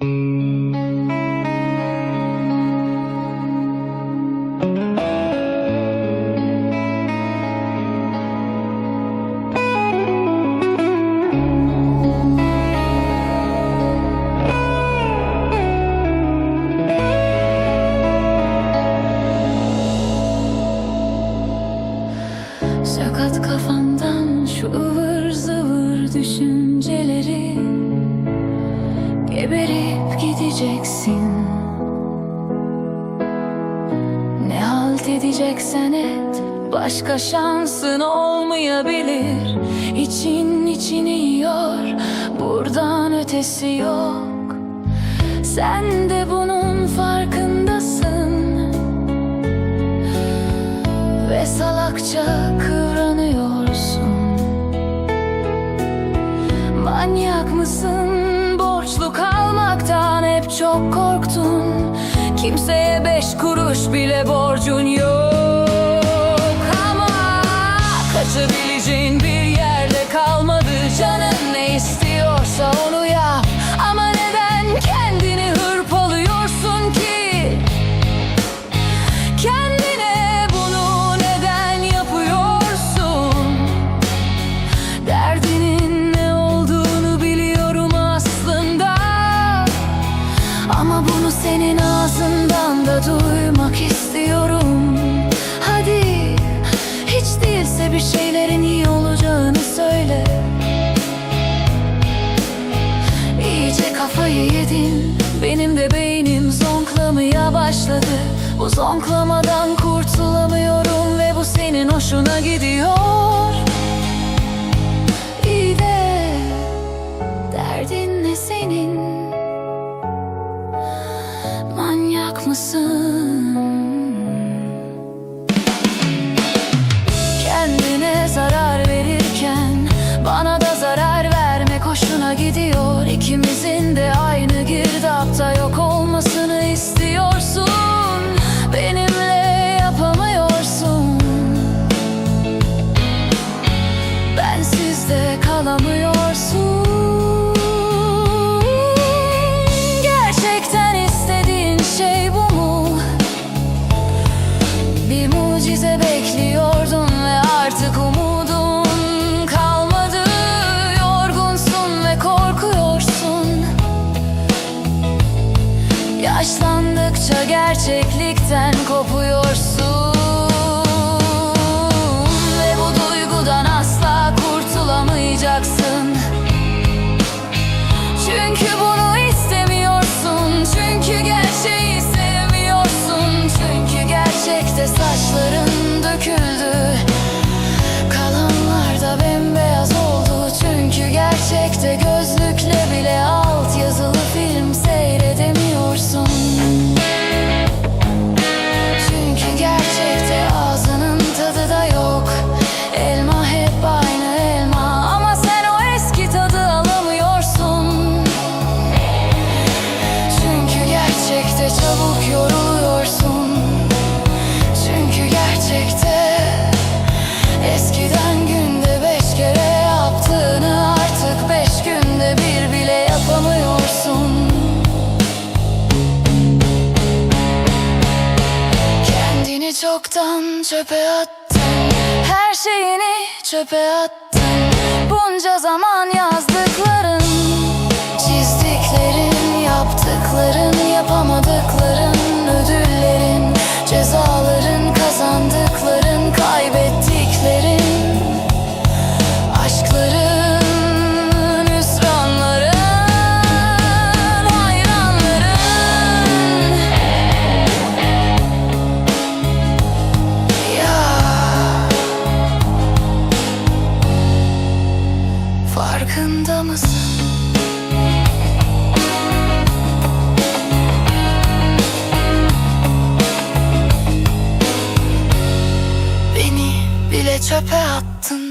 Sakat kafamdan şu ıvır zıvır düşünceleri geberip gideceksin? Ne halt edeceksen et Başka şansın olmayabilir. İçin içini yiyor Buradan ötesi yok. Sen de bunun farkındasın. Ve salakça kıvranıyorsun. Manyak mısın? korktun. Kimseye beş kuruş bile borcun yok. başladı. Bu zonklamadan kurtulamıyorum Ve bu senin hoşuna gidiyor. İyi de derdin ne senin? Manyak mısın? Yaşlandıkça gerçeklikten kopuyorsun. çoktan çöpe attın. Her şeyini çöpe attın. Bunca zaman yazdın. farkında mısın? Beni bile çöpe attın